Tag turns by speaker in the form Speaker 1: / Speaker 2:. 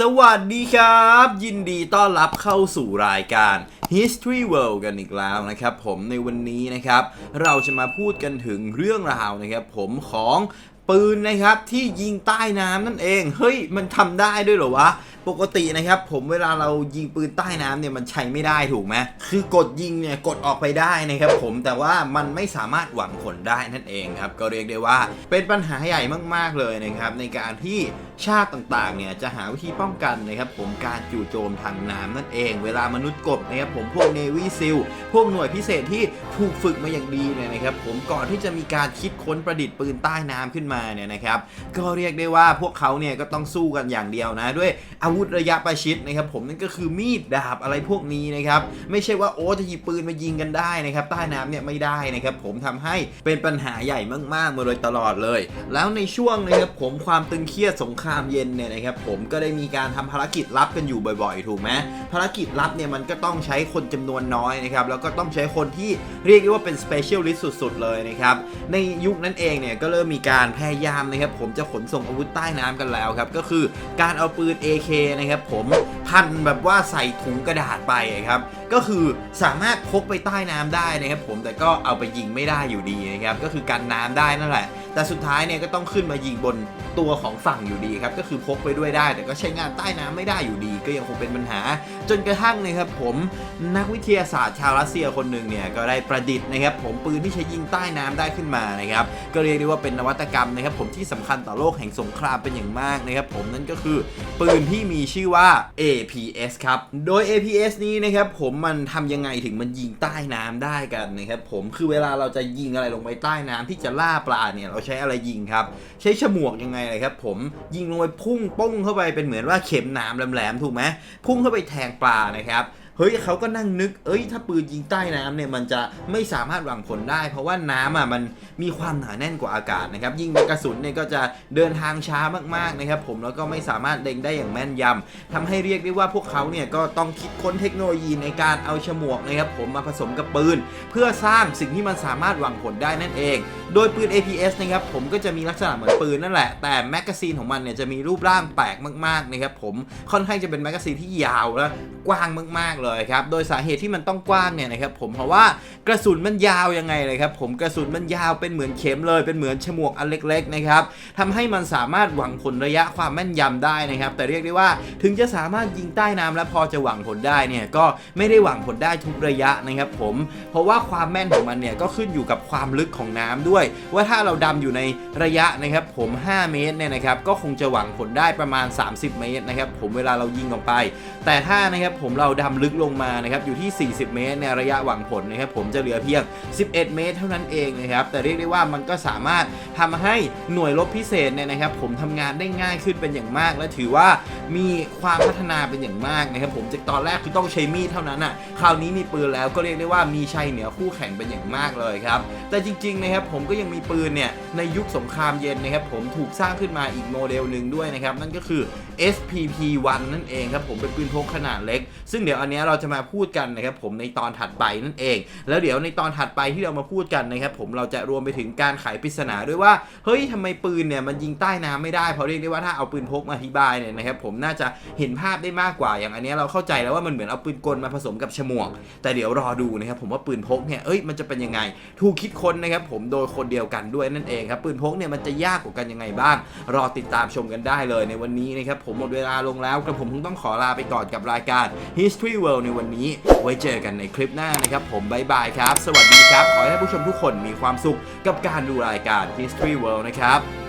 Speaker 1: สวัสดีครับ ยินดีต้อนรับเข้าสู่รายการ History World กันอีกแล้วนะครับ ผมในวันนี้นะครับ เราจะมาพูดกันถึงเรื่องราวนะครับ ผมของปืนนะครับที่ยิงใต้น้ำนั่นเอง เฮ้ย มันทำได้ด้วยเหรอวะ ปกตินะครับ ผมเวลาเรายิงปืนใต้น้ำเนี่ยมันใช้ไม่ได้ถูกไหมคือกดยิงเนี่ยกดออกไปได้นะครับผมแต่ว่ามันไม่สามารถหวังผลได้นั่นเองครับก็เรียกได้ว่าเป็นปัญหาใหญ่มากๆเลยนะครับในการที่ชาติต่างๆเนี่ยจะหาวิธีป้องกันนะครับผมการจู่โจมทางน้ำนั่นเอง เวลามนุษย์กบนะครับผมพวกเนวีซิลพวกหน่วยพิเศษที่ถูกฝึกมาอย่างดีเนี่ยนะครับผมก่อนที่จะมีการคิดค้นประดิษฐ์ปืนใต้น้ำขึ้นมาเนี่ยนะครับก็เรียกได้ว่าพวกเขาเนี่ยก็ต้องสู้กันอย่างเดียวนะด้วยอาวุวุธระยะประชิดนะครับผมนั่นก็คือมีดดาบอะไรพวกนี้นะครับไม่ใช่ว่าโอ้จะหยิบปืนมายิงกันได้นะครับใต้น้ำเนี่ยไม่ได้นะครับผมทำให้เป็นปัญหาใหญ่มากๆมาโดยตลอดเลย แล้วในช่วงนะครับผมความตึงเครียดสงครามเย็นเนี่ยนะครับผมก็ได้มีการทำภารกิจลับกันอยู่บ่อยๆ ถูกไหมภารกิจลับเนี่ยมันก็ต้องใช้คนจำนวนน้อยนะครับแล้วก็ต้องใช้คนที่เรียกได้ว่าเป็น specialist สุดๆเลยนะครับในยุคนั้นเองเนี่ยก็เริ่มมีการพยายามนะครับผมจะขนส่งอาวุธใต้น้ำกันแล้วครับก็คือการเอาปืน AK นะครับผมพันแบบว่าใส่ถุงกระดาษไปครับก็คือสามารถพกไปใต้น้ำได้นะครับผมแต่ก็เอาไปยิงไม่ได้อยู่ดีนะครับก็คือกันน้ำได้นั่นแหละ แต่สุดท้ายเนี่ยก็ต้องขึ้นมายิงบน ตัวของฝั่งอยู่ดีครับก็คือพกไปด้วยได้ แต่ก็ใช้งานใต้น้ำไม่ได้อยู่ดี ก็ยังคงเป็นปัญหา จนกระทั่งนะครับผมนักวิทยาศาสตร์ชาวรัสเซียคนหนึ่งเนี่ยก็ได้ประดิษฐ์นะครับผมปืนที่ใช้ยิงใต้น้ำได้ขึ้นมานะครับก็เรียกได้ว่าเป็นนวัตกรรมนะครับผมที่สำคัญต่อโลกแห่งสงครามเป็นอย่างมากนะครับผมนั่นก็คือปืนที่มีชื่อว่า APS ครับโดย APS นี้นะครับผมมันทำยังไงถึงมันยิงใต้น้ำได้กันนะครับผมคือเวลาเราจะยิงอะไรลงไปใต้น้ำที่จะล่าปลาเนี่ยเราใช้อะไรยิงครับ ใช้ฉมวกยังไงเลยครับผมยิงลงไปพุ่งป้งเข้าไปเป็นเหมือนว่าเข็มหนามแหลมๆถูกไหมพุ่งเข้าไปแทงปลานะครับ เฮ้ยเขาก็นั่งนึก เอ้ย ถ้าปืนยิงใต้น้ำเนี่ยมันจะไม่สามารถหวังผลได้ เพราะว่าน้ำอะมันมีความหนาแน่นกว่าอากาศนะครับยิ่งกระสุนเนี่ยก็จะเดินทางช้ามากๆนะครับผมแล้วก็ไม่สามารถเล็งได้อย่างแม่นยำทำให้เรียกได้ว่าพวกเขาเนี่ยก็ต้องคิดค้นเทคโนโลยีในการเอาฉมวกนะครับผมมาผสมกับปืน เพื่อสร้างสิ่งที่มันสามารถหวังผลได้นั่นเอง โดยปืน APS นะครับผมก็จะมีลักษณะเหมือนปืนนั่นแหละ แต่แมกกาซีนของมันเนี่ยจะมีรูปร่างแปลกมากๆนะครับผมค่อนข้างจะเป็นแมกกาซีนที่ยาวและ กว้างมากๆเลยครับ โดยสาเหตุที่มันต้องกว้างเนี่ยนะครับผมเพราะว่ากระสุนมันยาวยังไงเลยครับผมกระสุนมันยาวเป็นเหมือนเข็มเลย เป็นเหมือนฉมวกอันเล็กๆนะครับทำให้มันสามารถหวังผลระยะความแม่นยำได้นะครับ แต่เรียกได้ว่าถึงจะสามารถยิงใต้น้ำและพอจะหวังผลได้เนี่ยก็ไม่ได้หวังผลได้ทุกระยะนะครับผมเพราะว่าความแม่นของมันเนี่ยก็ขึ้นอยู่กับความลึกของน้ำด้วย ว่าถ้าเราดำอยู่ในระยะนะครับผม 5 เมตรเนี่ยนะครับก็คงจะหวังผลได้ประมาณ 30 เมตรนะครับผมเวลาเรายิงออกไป แต่ถ้านะครับผมเราดำลึกลงมานะครับอยู่ที่ 40 เมตรในระยะหวังผลนะครับผมจะเหลือเพียง 11 เมตร เท่านั้นเองนะครับแต่เรียกได้ว่ามันก็สามารถทำให้หน่วยรบพิเศษเนี่ยนะครับผมทำงานได้ง่ายขึ้นเป็นอย่างมาก และถือว่ามีความพัฒนาเป็นอย่างมากนะครับผมจากตอนแรกคือต้องใช้มีดเท่านั้นอะคราวนี้มีปืนแล้วก็เรียกได้ว่ามีชัยเหนือคู่แข่งเป็นอย่างมากเลยครับแต่จริงๆนะครับผมก็ยังมีปืนเนี่ยในยุคสงครามเย็นนะครับผมถูกสร้างขึ้นมาอีกโมเดลหนึ่งด้วยนะครับนั่นก็คือ SPP1 นั่นเองครับผมเป็นปืนพกขนาดเล็ก ซึ่งเดี๋ยวอันนี้เราจะมาพูดกันนะครับผมในตอนถัดไปนั่นเอง แล้วเดี๋ยวในตอนถัดไปที่เรามาพูดกันนะครับผมเราจะรวมไปถึงการไขปริศนาด้วยว่าเฮ้ยทำไมปืนเนี่ยมันยิงใต้น้ำไม่ได้เพราะเรียกได้ว่าถ้าเอาปืนพกมาอธิบายเนี่ยนะครับผมน่าจะเห็นภาพได้มากกว่าอย่างอันนี้เราเข้าใจแล้วว่ามันเหมือนเอาปืนกลมาผสมกับฉมวก แต่เดี๋ยวรอดูนะครับผมว่าปืนพกเนี่ยเอ้ยมันจะเป็นยังไง ถูกคิดค้นนะครับผมโดยคนเดียวกันด้วยนั่นเองครับปืนพกเนี่ยมันจะยากกว่ากันยังไงบ้าง รอติดตามชมกันได้เลยในวันนี้นะครับผมหมดเวลาลงแล้วกระผมคงต้องขอลาไปก่อนกับรายการ History World ในวันนี้ ไว้เจอกันในคลิปหน้านะครับ ผมบายบายครับ สวัสดีครับ ขอให้ผู้ชมทุกคนมีความสุขกับการดูรายการ History World นะครับ